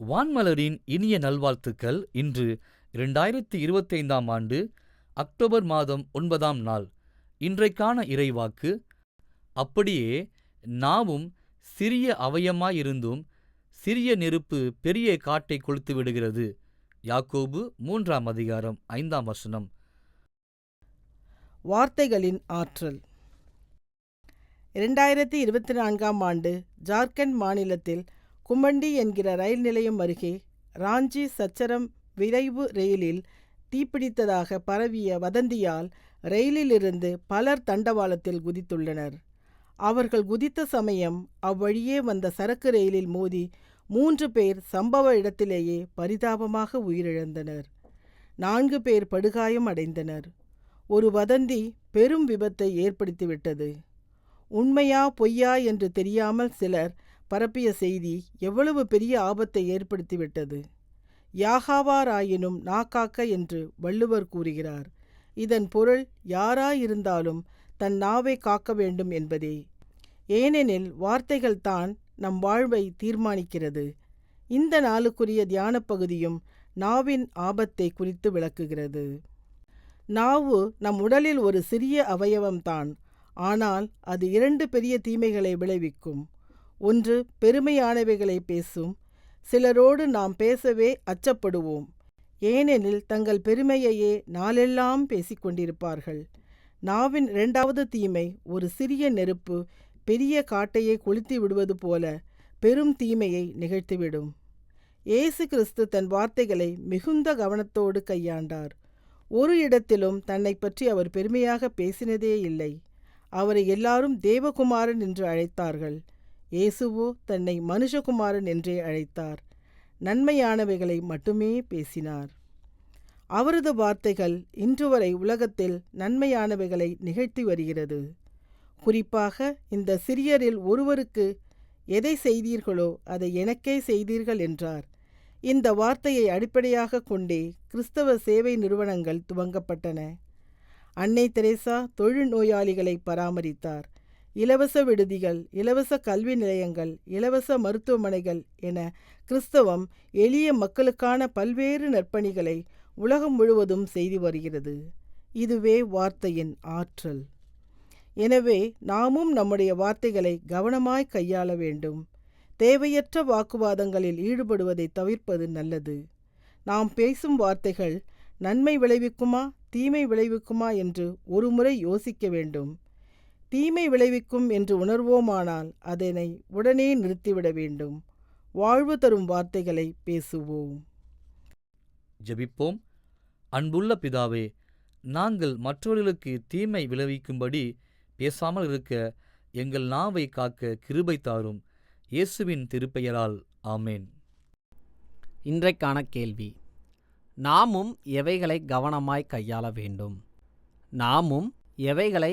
வான்மலரின் இனிய நல்வாழ்த்துக்கள் இன்று இரண்டாயிரத்தி இருபத்தைந்தாம் ஆண்டு அக்டோபர் மாதம் ஒன்பதாம் நாள். இன்றைக்கான இறைவாக்கு அப்படியே நாவும் சிறிய அவயமாயிருந்தும் சிறிய நெருப்பு பெரிய காட்டை கொளுத்து விடுகிறது. யாக்கோபு மூன்றாம் அதிகாரம் ஐந்தாம் வசனம். வார்த்தைகளின் ஆற்றல். இரண்டாயிரத்தி இருபத்தி நான்காம் ஆண்டு ஜார்க்கண்ட் மாநிலத்தில் குமண்டி என்கிற ரயில் நிலையம் அருகே ராஞ்சி சச்சரம் விரைவு ரயிலில் தீப்பிடித்ததாக பரவிய வதந்தியால் ரயிலிலிருந்து பலர் தண்டவாளத்தில் குதித்துள்ளனர். அவர்கள் குதித்த சமயம் அவ்வழியே வந்த சரக்கு ரயிலில் மோதி மூன்று பேர் சம்பவ இடத்திலேயே பரிதாபமாக உயிரிழந்தனர். நான்கு பேர் படுகாயம் அடைந்தனர். ஒரு வதந்தி பெரும் விபத்தை ஏற்படுத்திவிட்டது. உண்மையா பொய்யா என்று தெரியாமல் சிலர் பரப்பிய செய்தி எவ்வளவு பெரிய ஆபத்தை ஏற்படுத்திவிட்டது. யாகாவாராயினும் நாக்காக்க என்று வள்ளுவர் கூறுகிறார் இதன் பொருள் யாராயிருந்தாலும் தன் நாவை காக்க வேண்டும் என்பதே. ஏனெனில் வார்த்தைகள்தான் நம் வாழ்வை தீர்மானிக்கிறது. இந்த நாளுக்குரிய தியானப் பகுதியும் நாவின் ஆபத்தை குறித்து விளக்குகிறது. நாவு நம் உடலில் ஒரு சிறிய அவயவம்தான் ஆனால் அது இரண்டு பெரிய தீமைகளை விளைவிக்கும். ஒன்று பெருமையானவைகளை பேசும் சிலரோடு நாம் பேசவே அச்சப்படுவோம். ஏனெனில் தங்கள் பெருமையையே நாளெல்லாம் பேசிக் கொண்டிருப்பார்கள். நாவின் இரண்டாவது தீமை ஒரு சிறிய நெருப்பு பெரிய காட்டையை கொளுத்தி விடுவது போல பெரும் தீமையை நிகழ்த்திவிடும். இயேசு கிறிஸ்து தன் வார்த்தைகளை மிகுந்த கவனத்தோடு கையாண்டார். ஒரு இடத்திலும் தன்னை பற்றி அவர் பெருமையாக பேசினதே இல்லை. அவரை எல்லாரும் தேவகுமாரன் என்று அழைத்தார்கள். இயேசுவோ தன்னை மனுஷகுமாரன் என்றே அழைத்தார். நன்மையானவைகளை மட்டுமே பேசினார். அவரது வார்த்தைகள் இன்று வரை உலகத்தில் நன்மையானவைகளை நிகழ்த்தி வருகிறது. குறிப்பாக இந்த சிறியரில் ஒருவருக்கு எதை செய்தீர்களோ அதை எனக்கே செய்தீர்கள் என்றார். இந்த வார்த்தையை அடிப்படையாக கொண்டே கிறிஸ்தவ சேவை நிறுவனங்கள் துவங்கப்பட்டன. அன்னை தெரேசா தொழுநோயாளிகளை பராமரித்தார். இலவச விடுதிகள் இலவச கல்வி நிலையங்கள் இலவச மருத்துவமனைகள் என கிறிஸ்தவம் எளிய மக்களுக்கான பல்வேறு நற்பணிகளை உலகம் முழுவதும் செய்து வருகிறது. இதுவே வார்த்தையின் ஆற்றல். எனவே நாமும் நம்முடைய வார்த்தைகளை கவனமாய் கையாள வேண்டும். தேவையற்ற வாக்குவாதங்களில் ஈடுபடுவதை தவிர்ப்பது நல்லது. நாம் பேசும் வார்த்தைகள் நன்மை விளைவிக்குமா தீமை விளைவிக்குமா என்று ஒருமுறை யோசிக்க வேண்டும். தீமை விளைவிக்கும் என்று உணர்வோமானால் அதனை உடனே நிறுத்திவிட வேண்டும். வாழ்வு தரும் வார்த்தைகளை பேசுவோம். ஜெபிப்போம். அன்புள்ள பிதாவே நாங்கள் மற்றவர்களுக்கு தீமை விளைவிக்கும்படி பேசாமல் இருக்க எங்கள் நாவை காக்க கிருபை தாரும். இயேசுவின் திருப்பெயரால் ஆமேன். இன்றைக்கான கேள்வி நாமும் எவைகளை கவனமாய் கையாள வேண்டும்? நாமும் எவைகளை